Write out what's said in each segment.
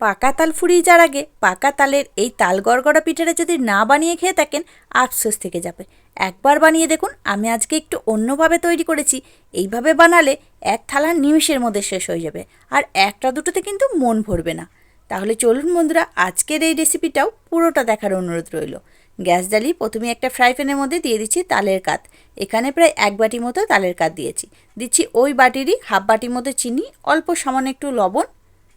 পাকা তাল ফুরিয়ে যাওয়ার আগে পাকা তালের এই তাল গড়গড়া পিঠাটা যদি না বানিয়ে খেয়ে থাকেন, আফসোস থেকে যাবে। একবার বানিয়ে দেখুন, আমি আজকে একটু অন্যভাবে তৈরি করেছি। এইভাবে বানালে এক থালা নিমিষের মধ্যে শেষ হয়ে যাবে আর একটা দুটোতে কিন্তু মন ভরবে না। তাহলে চলুন বন্ধুরা, আজকের এই রেসিপিটাও পুরোটা দেখার অনুরোধ রইল। গ্যাস জ্বালিয়ে প্রথমে একটা ফ্রাই প্যানের মধ্যে দিয়ে দিচ্ছি তালের কাত। এখানে প্রায় এক বাটি মতো তালের কাত দিয়েছি। দিচ্ছি ওই বাটিরই হাফ বাটির মতো চিনি, অল্প সামান্য একটু লবণ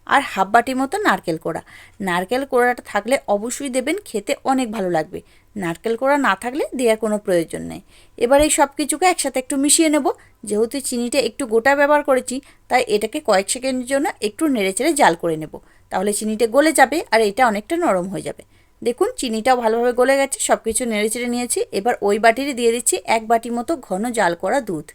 আর হাফ বাটির মতো নারকেল কোড়া। নারকেল কোড়াটা থাকলে অবশ্যই দেবেন, খেতে অনেক ভালো লাগবে। নারকেল কোড়া না থাকলে দেওয়ার কোনো প্রয়োজন নেই। এবার এই সব কিছুকে একসাথে একটু মিশিয়ে নেব। যেহেতু চিনিটা একটু গোটা ব্যবহার করেছি, তাই এটাকে কয়েক সেকেন্ডের জন্য একটু নেড়েচেড়ে জাল করে নেব। তাহলে চিনিটা গলে যাবে আর এটা অনেকটা নরম হয়ে যাবে। দেখুন, চিনিটাও ভালোভাবে গলে গেছে সব কিছু নেড়েচেড়ে নিয়েছি। এবার ওই বাটিরই দিয়ে দিচ্ছি এক বাটি মতো ঘন জাল করা দুধ।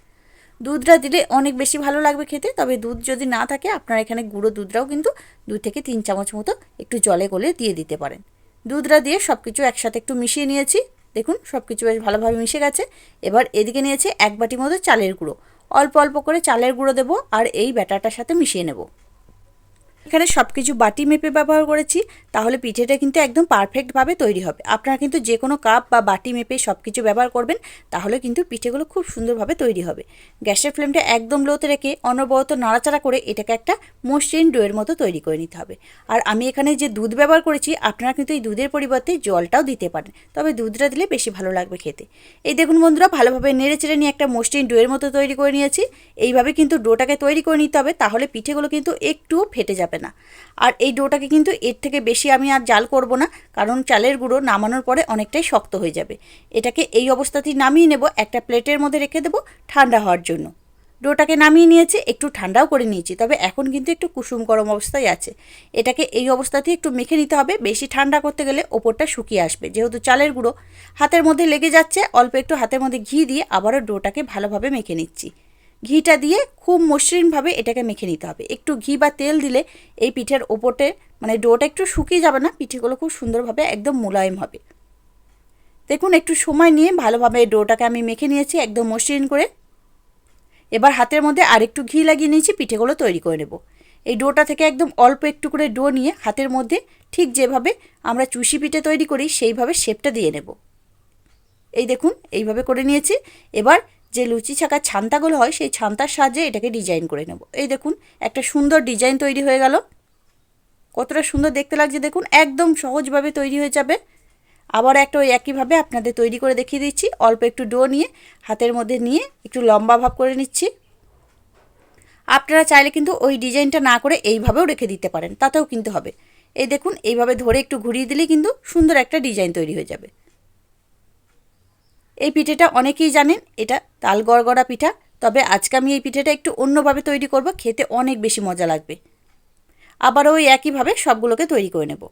দুধটা দিলে অনেক বেশি ভালো লাগবে খেতে। তবে দুধ যদি না থাকে, আপনার এখানে গুঁড়ো দুধটাও কিন্তু দুই থেকে তিন চামচ মতো একটু জলে গলে দিয়ে দিতে পারেন। দুধটা দিয়ে সব কিছু একসাথে একটু মিশিয়ে নিয়েছি। দেখুন সব কিছু বেশ ভালোভাবে মিশে গেছে। এবার এদিকে নিয়েছে এক বাটি মতো চালের গুঁড়ো। অল্প অল্প করে চালের গুঁড়ো দেবো আর এই ব্যাটারটার সাথে মিশিয়ে নেব। এখানে সব কিছু বাটি মেপে ব্যবহার করেছি, তাহলে পিঠেটা কিন্তু একদম পারফেক্টভাবে তৈরি হবে। আপনারা কিন্তু যে কোনো কাপ বা বাটি মেপে সব কিছু ব্যবহার করবেন, তাহলে কিন্তু পিঠেগুলো খুব সুন্দরভাবে তৈরি হবে। গ্যাসের ফ্লেমটা একদম লোতে রেখে অনবরত নাড়াচাড়া করে এটাকে একটা মসৃণ ডোয়ের মতো তৈরি করে নিতে হবে। আর আমি এখানে যে দুধ ব্যবহার করেছি, আপনারা কিন্তু এই দুধের পরিবর্তে জলটাও দিতে পারেন, তবে দুধটা দিলে বেশি ভালো লাগবে খেতে। এই দেখুন বন্ধুরা, ভালোভাবে নেড়ে চেড়ে নিয়ে একটা মসৃণ ডোয়ের মতো তৈরি করে নিয়েছি। এইভাবে কিন্তু ডোটাকে তৈরি করে নিতে হবে, তাহলে পিঠেগুলো কিন্তু একটু ফেটে যাবে না। আর এই ডোটাকে কিন্তু এর থেকে বেশি আমি আর জাল করব না, কারণ চালের গুঁড়ো নামানোর পরে অনেকটাই শক্ত হয়ে যাবে। এটাকে এই অবস্থাতেই নামিয়ে নেব, একটা প্লেটের মধ্যে রেখে দেবো ঠান্ডা হওয়ার জন্য। ডোটাকে নামিয়ে নিয়েছি, একটু ঠান্ডাও করে নিয়েছি, তবে এখন কিন্তু একটু কুসুম গরম অবস্থায় আছে। এটাকে এই অবস্থাতেই একটু মেখে নিতে হবে, বেশি ঠান্ডা করতে গেলে ওপরটা শুকিয়ে আসবে, যেহেতু চালের গুঁড়ো। হাতের মধ্যে লেগে যাচ্ছে, অল্প একটু হাতের মধ্যে ঘি দিয়ে আবারও ডোটাকে ভালোভাবে মেখে নিচ্ছি। ঘিটা দিয়ে খুব মসৃণভাবে এটাকে মেখে নিতে হবে। একটু ঘি বা তেল দিলে এই পিঠের ওপরতে মানে ডোটা একটু শুকিয়ে যাবে না, পিঠেগুলো খুব সুন্দরভাবে একদম মোলায়েম হবে। দেখুন, একটু সময় নিয়ে ভালোভাবে ডোটাকে আমি মেখে নিয়েছি একদম মসৃণ করে। এবার হাতের মধ্যে আরেকটু ঘি লাগিয়ে নিয়েছি, পিঠেগুলো তৈরি করে নেব। এই ডোটা থেকে একদম অল্প একটু করে ডো নিয়ে হাতের মধ্যে ঠিক যেভাবে আমরা চুষি পিঠে তৈরি করি, সেইভাবে শেপটা দিয়ে নেব। এই দেখুন, এইভাবে করে নিয়েছি। এবার যে লুচি ছাকার ছান্তাগুলো হয়, সেই ছান্তার সাহায্যে এটাকে ডিজাইন করে নেব। এই দেখুন, একটা সুন্দর ডিজাইন তৈরি হয়ে গেল। কতটা সুন্দর দেখতে লাগছে, দেখুন, একদম সহজভাবে তৈরি হয়ে যাবে। আবার একটা ওই একইভাবে আপনাদের তৈরি করে দেখিয়ে দিচ্ছি। অল্প একটু ডো নিয়ে, হাতের মধ্যে নিয়ে একটু লম্বা ভাব করে নিচ্ছি। আপনারা চাইলে কিন্তু ওই ডিজাইনটা না করে এইভাবেও রেখে দিতে পারেন, তাতেও কিন্তু হবে। এই দেখুন, এইভাবে ধরে একটু ঘুরিয়ে দিলেই কিন্তু সুন্দর একটা ডিজাইন তৈরি হয়ে যাবে। এই পিঠেটা অনেকেই জানেন, এটা তাল গড়গড়া পিঠা। তবে আজকে আমি এই পিঠেটা একটু অন্যভাবে তৈরি করব, খেতে অনেক বেশি মজা লাগবে। আবারও ওই একইভাবে সবগুলোকে তৈরি করে নেব।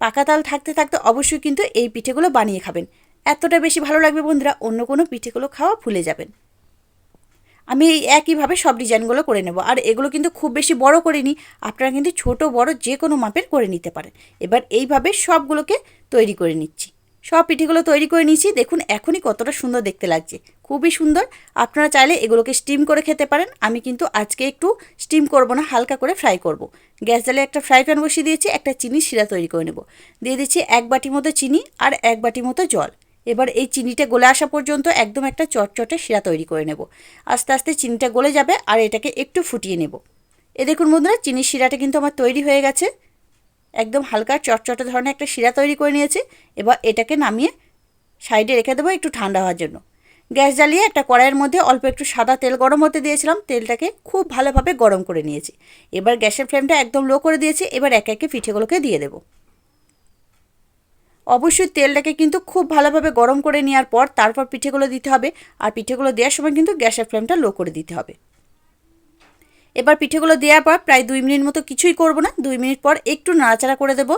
পাকা তাল থাকতে থাকতে অবশ্যই কিন্তু এই পিঠেগুলো বানিয়ে খাবেন। এতটা বেশি ভালো লাগবে বন্ধুরা, অন্য কোনো পিঠেগুলো খাওয়া ভুলে যাবেন। আমি এই একইভাবে সব ডিজাইনগুলো করে নেব। আর এগুলো কিন্তু খুব বেশি বড় করিনি, আপনারা কিন্তু ছোট, বড় যে কোনো মাপের করে নিতে পারেন। এবার এইভাবে সবগুলোকে তৈরি করে নিচ্ছি। সব পিঠেগুলো তৈরি করে নিয়েছি। দেখুন, এখনই কতটা সুন্দর দেখতে লাগছে। খুবই সুন্দর। আপনারা চাইলে এগুলোকে স্টিম করে খেতে পারেন। আমি কিন্তু আজকে একটু স্টিম করব না, হালকা করে ফ্রাই করব। গ্যাস জ্বালে একটা ফ্রাই প্যান বসিয়ে দিয়েছি, একটা চিনি শিরা তৈরি করে নেব। দিয়ে দিচ্ছি এক বাটি মতো চিনি আর এক বাটি মতো জল। এবার এই চিনিটা গলে আসা পর্যন্ত একদম একটা চটচটে শিরা তৈরি করে নেব। আস্তে আস্তে চিনিটা গলে যাবে আর এটাকে একটু ফুটিয়ে নেব। এ দেখুন বন্ধুরা, চিনির শিরাটা কিন্তু আমার তৈরি হয়ে গেছে। একদম হালকা চটচটে ধরনের একটা শিরা তৈরি করে নিয়েছি। এবার এটাকে নামিয়ে সাইডে রেখে দেবো একটু ঠান্ডা হওয়ার জন্য। গ্যাস জ্বালিয়ে একটা কড়াইয়ের মধ্যে অল্প একটু সাদা তেল গরম হতে দিয়েছিলাম। তেলটাকে খুব ভালোভাবে গরম করে নিয়েছি। এবার গ্যাসের ফ্লেমটা একদম লো করে দিয়েছি। এবার একে একে পিঠেগুলোকে দিয়ে দেবো। অবশ্যই তেলটাকে কিন্তু খুব ভালোভাবে গরম করে নেওয়ার পর তারপর পিঠেগুলো দিতে হবে। আর পিঠেগুলো দেওয়ার সময় কিন্তু গ্যাসের ফ্লেমটা লো করে দিতে হবে। এবার পিঠেগুলো দেওয়ার পর প্রায় দুই মিনিট মতো কিছুই করব না। দুই মিনিট পর একটু নাড়াচাড়া করে দেব।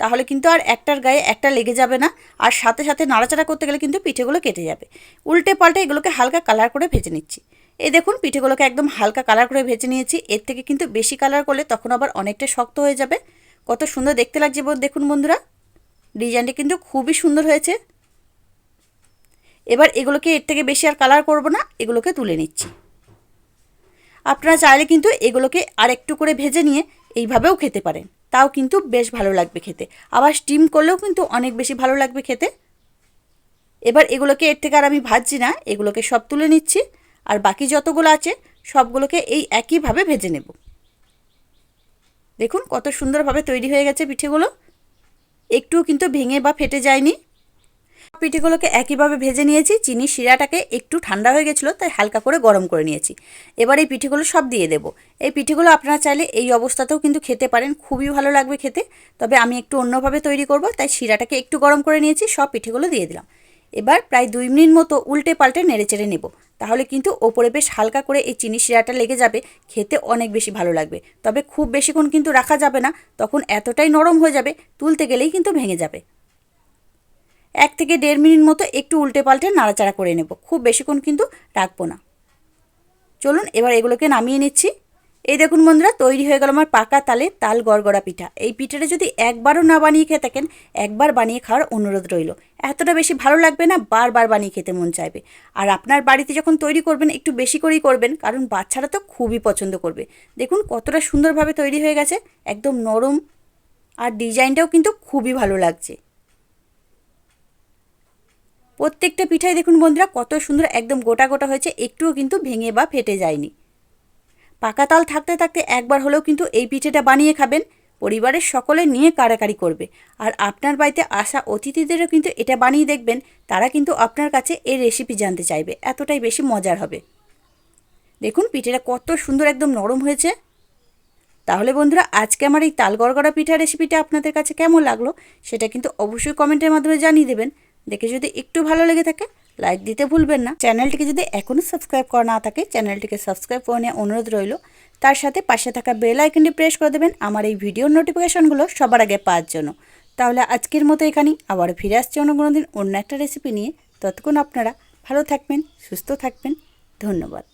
তাহলে কিন্তু আর একটার গায়ে একটা লেগে যাবে না। আর সাথে সাথে নাড়াচাড়া করতে গেলে কিন্তু পিঠেগুলো কেটে যাবে। উল্টে পাল্টে এগুলোকে হালকা কালার করে ভেজে নিচ্ছি। এই দেখুন, পিঠেগুলোকে একদম হালকা কালার করে ভেজে নিয়েছি। এর থেকে কিন্তু বেশি কালার করলে তখন আবার অনেকটা শক্ত হয়ে যাবে। কত সুন্দর দেখতে লাগছে দেখুন বন্ধুরা। ডিজাইনটা কিন্তু খুবই সুন্দর হয়েছে। এবার এগুলোকে এর থেকে বেশি আর কালার করব না, এগুলোকে তুলে নিচ্ছি। আপনারা চাইলে কিন্তু এগুলোকে আর একটু করে ভেজে নিয়ে এইভাবেও খেতে পারেন। তাও কিন্তু বেশ ভালো লাগবে খেতে। আবার স্টিম করলেও কিন্তু অনেক বেশি ভালো লাগবে খেতে। এবার এগুলোকে এর থেকে আর আমি ভাজছি না, এগুলোকে সব তুলে নিচ্ছি। আর বাকি যতগুলো আছে, সবগুলোকে এই একইভাবে ভেজে নেব। দেখুন কত সুন্দরভাবে তৈরি হয়ে গেছে পিঠেগুলো। একটুও কিন্তু ভেঙে বা ফেটে যায়নি। পিঠেগুলোকে একইভাবে ভেজে নিয়েছি। চিনি শিরাটাকে একটু ঠান্ডা হয়ে গেছিল, তাই হালকা করে গরম করে নিয়েছি। এবার এই পিঠেগুলো সব দিয়ে দেব। এই পিঠেগুলো আপনারা চাইলে এই অবস্থাতেও কিন্তু খেতে পারেন, খুবই ভালো লাগবে খেতে। তবে আমি একটু অন্যভাবে তৈরি করব, তাই শিরাটাকে একটু গরম করে নিয়েছি, সব পিঠেগুলো দিয়ে দিলাম। এবার প্রায় দুই মিনিট মতো উল্টে পাল্টে নেড়ে চেড়ে নেব। তাহলে কিন্তু ওপরে বেশ হালকা করে এই চিনি শিরাটা লেগে যাবে, খেতে অনেক বেশি ভালো লাগবে। তবে খুব বেশিক্ষণ কিন্তু রাখা যাবে না, তখন এতটাই নরম হয়ে যাবে, তুলতে গেলেই কিন্তু ভেঙে যাবে। এক থেকে দেড় মিনিট মতো একটু উল্টে পাল্টে নাড়াচাড়া করে নেব। খুব বেশিক্ষণ কিন্তু রাখব না। চলুন, এবার এগুলোকে নামিয়ে নিচ্ছি। এই দেখুন বন্ধুরা, তৈরি হয়ে গেল আমার পাকা তালে তাল গড়গড়া পিঠা। এই পিঠাটা যদি একবারও না বানিয়ে খেয়ে থাকেন, একবার বানিয়ে খাওয়ার অনুরোধ রইল। এতটা বেশি ভালো লাগবে না, বারবার বানিয়ে খেতে মন চাইবে। আর আপনার বাড়িতে যখন তৈরি করবেন, একটু বেশি করেই করবেন, কারণ বাচ্চারা তো খুবই পছন্দ করবে। দেখুন, কতটা সুন্দরভাবে তৈরি হয়ে গেছে, একদম নরম। আর ডিজাইনটাও কিন্তু খুবই ভালো লাগছে। প্রত্যেকটা পিঠাই দেখুন বন্ধুরা, কত সুন্দর একদম গোটা গোটা হয়েছে, একটুও কিন্তু ভেঙে বা ফেটে যায়নি। পাকা তাল থাকতে থাকতে একবার হলেও কিন্তু এই পিঠেটা বানিয়ে খাবেন, পরিবারের সকলে নিয়ে কারাকারি করবে। আর আপনার বাড়িতে আসা অতিথিদেরও কিন্তু এটা বানিয়ে দেখবেন, তারা কিন্তু আপনার কাছে এই রেসিপি জানতে চাইবে, এতটাই বেশি মজার হবে। দেখুন পিঠেটা কত সুন্দর একদম নরম হয়েছে। তাহলে বন্ধুরা, আজকে আমার এই তাল গড়গড়া পিঠা রেসিপিটা আপনাদের কাছে কেমন লাগল, সেটা কিন্তু অবশ্যই কমেন্টের মাধ্যমে জানিয়ে দেবেন। দেখে যদি একটু ভালো লেগে থাকে লাইক দিতে ভুলবেন না। চ্যানেলটিকে যদি এখনও সাবস্ক্রাইব করা না থাকে, চ্যানেলটিকে সাবস্ক্রাইব করে নেওয়া অনুরোধ রইল। তার সাথে পাশে থাকা বেল আইকনটি প্রেস করে দেবেন। আমার এই ভিডিওর নোটিফিকেশনগুলো সবার আগে পাওয়ার জন্য। তাহলে আজকের মতো এখানেই। আবার ফিরে আসছে অন্য কোনো দিন অন্য একটা রেসিপি নিয়ে। ততক্ষণ আপনারা ভালো থাকবেন, সুস্থ থাকবেন। ধন্যবাদ।